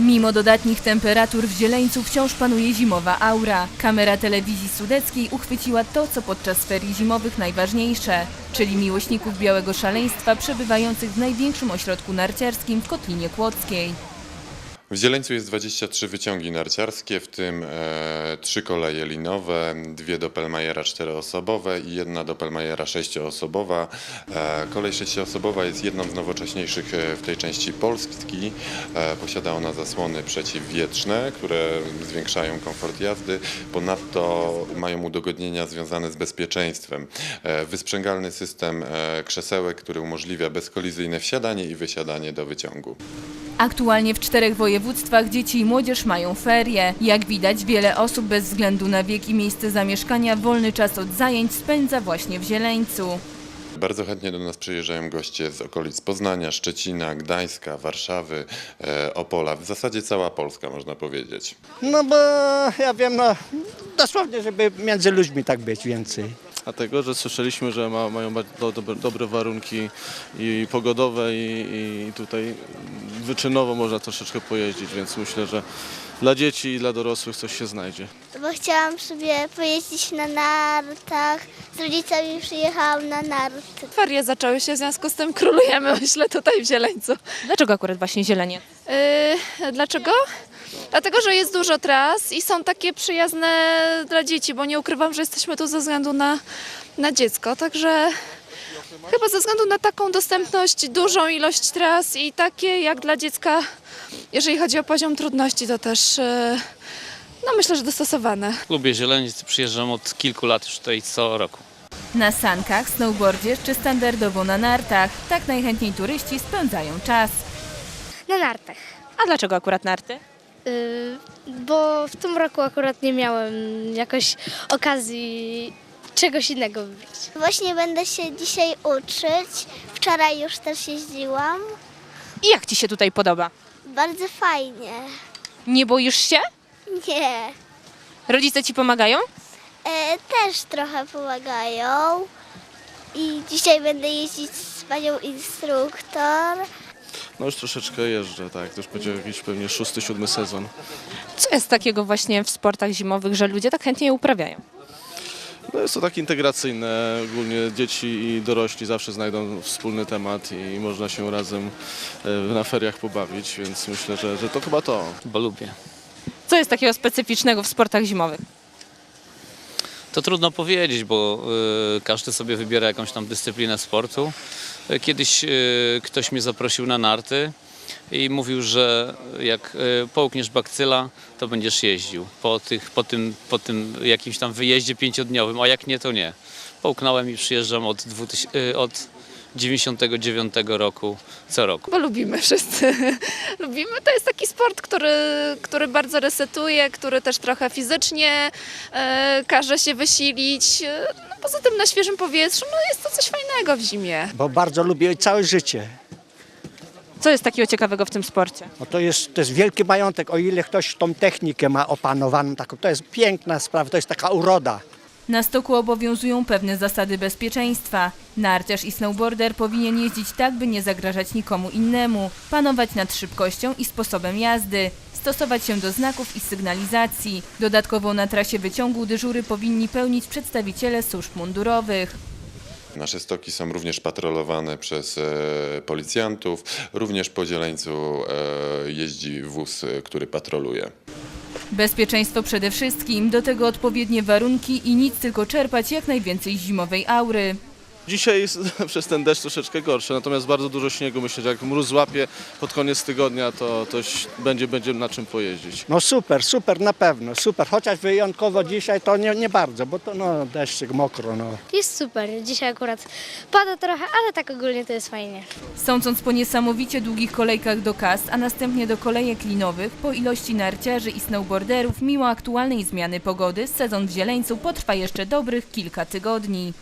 Mimo dodatnich temperatur w Zieleńcu wciąż panuje zimowa aura. Kamera telewizji sudeckiej uchwyciła to, co podczas ferii zimowych najważniejsze, czyli miłośników białego szaleństwa przebywających w największym ośrodku narciarskim w Kotlinie Kłodzkiej. W Zieleńcu jest 23 wyciągi narciarskie, w tym e, trzy koleje linowe, dwie Doppelmayera czteroosobowe i jedna Doppelmayera sześcioosobowa. E, kolej sześcioosobowa jest jedną z nowocześniejszych e, w tej części Polski. E, posiada ona zasłony przeciwwietrzne, które zwiększają komfort jazdy. Ponadto mają udogodnienia związane z bezpieczeństwem. Wysprzęgalny system krzesełek, który umożliwia bezkolizyjne wsiadanie i wysiadanie do wyciągu. Aktualnie w czterech województwach dzieci i młodzież mają ferie. Jak widać, wiele osób bez względu na wiek i miejsce zamieszkania wolny czas od zajęć spędza właśnie w Zieleńcu. Bardzo chętnie do nas przyjeżdżają goście z okolic Poznania, Szczecina, Gdańska, Warszawy, e, Opola. W zasadzie cała Polska można powiedzieć. No bo ja wiem, no dosłownie, żeby między ludźmi tak być więcej. Dlatego, że słyszeliśmy, że ma, mają bardzo dobre, dobre warunki i pogodowe i, i tutaj wyczynowo można troszeczkę pojeździć, więc myślę, że dla dzieci i dla dorosłych coś się znajdzie. bo chciałam sobie pojeździć na nartach. Z rodzicami przyjechałam na narty. Ferie zaczęły się, w związku z tym królujemy, myślę, tutaj w Zieleńcu. Dlaczego akurat właśnie Zielenie? Yy, dlaczego? Dlatego, że jest dużo tras i są takie przyjazne dla dzieci, bo nie ukrywam, że jesteśmy tu ze względu na, na dziecko, także chyba ze względu na taką dostępność, dużą ilość tras i takie jak dla dziecka, jeżeli chodzi o poziom trudności, to też yy, no myślę, że dostosowane. Lubię zieleniec, przyjeżdżam od kilku lat już tutaj co roku. Na sankach, snowboardzie czy standardowo na nartach. Tak najchętniej turyści spędzają czas. Na nartach. A dlaczego akurat narty? Y, bo w tym roku akurat nie miałem jakoś okazji czegoś innego wybrać. Właśnie będę się dzisiaj uczyć. Wczoraj już też jeździłam. I jak Ci się tutaj podoba? Bardzo fajnie. Nie boisz się? Nie. Rodzice Ci pomagają? E, też trochę pomagają. I dzisiaj będę jeździć z panią instruktor. No już troszeczkę jeżdżę, tak, to już będzie jakiś pewnie szósty, siódmy sezon. Co jest takiego właśnie w sportach zimowych, że ludzie tak chętnie je uprawiają? No jest to tak integracyjne, ogólnie dzieci i dorośli zawsze znajdą wspólny temat i można się razem e, na feriach pobawić, więc myślę, że, że to chyba to. Bo lubię. Co jest takiego specyficznego w sportach zimowych? To trudno powiedzieć, bo y, każdy sobie wybiera jakąś tam dyscyplinę sportu. Y, Kiedyś y, ktoś mnie zaprosił na narty i mówił, że jak połkniesz bakcyla, to będziesz jeździł po, tych, po, tym, po tym jakimś tam wyjeździe pięciodniowym, a jak nie, to nie. Połknąłem i przyjeżdżam od, 2000, y, od 99 roku co roku. Bo lubimy wszyscy. lubimy. To jest taki sport, który, który bardzo resetuje, który też trochę fizycznie e, każe się wysilić. No, poza tym na świeżym powietrzu no, jest to coś fajnego w zimie. Bo bardzo lubię całe życie. Co jest takiego ciekawego w tym sporcie? No to, jest, to jest wielki majątek, o ile ktoś tą technikę ma opanowaną, taką, to jest piękna sprawa, to jest taka uroda. Na stoku obowiązują pewne zasady bezpieczeństwa. Narciarz i snowboarder powinien jeździć tak, by nie zagrażać nikomu innemu, panować nad szybkością i sposobem jazdy, stosować się do znaków i sygnalizacji. Dodatkowo na trasie wyciągu dyżury powinni pełnić przedstawiciele służb mundurowych. Nasze stoki są również patrolowane przez e, policjantów. Również po Zieleńcu e, jeździ wóz, e, który patroluje. Bezpieczeństwo przede wszystkim, do tego odpowiednie warunki i nic tylko czerpać jak najwięcej zimowej aury. Dzisiaj jest przez ten deszcz troszeczkę gorsze, natomiast bardzo dużo śniegu. Myślę, że jak mróz złapie pod koniec tygodnia, to, to będzie, będzie na czym pojeździć. No super, super na pewno, super. Chociaż wyjątkowo dzisiaj to nie, nie bardzo, bo to no deszczyk mokro, no. Jest super. Dzisiaj akurat pada trochę, ale tak ogólnie to jest fajnie. Sądząc po niesamowicie długich kolejkach do kas, a następnie do kolejek linowych, po ilości narciarzy i snowboarderów, mimo aktualnej zmiany pogody, sezon w Zieleńcu potrwa jeszcze dobrych kilka tygodni.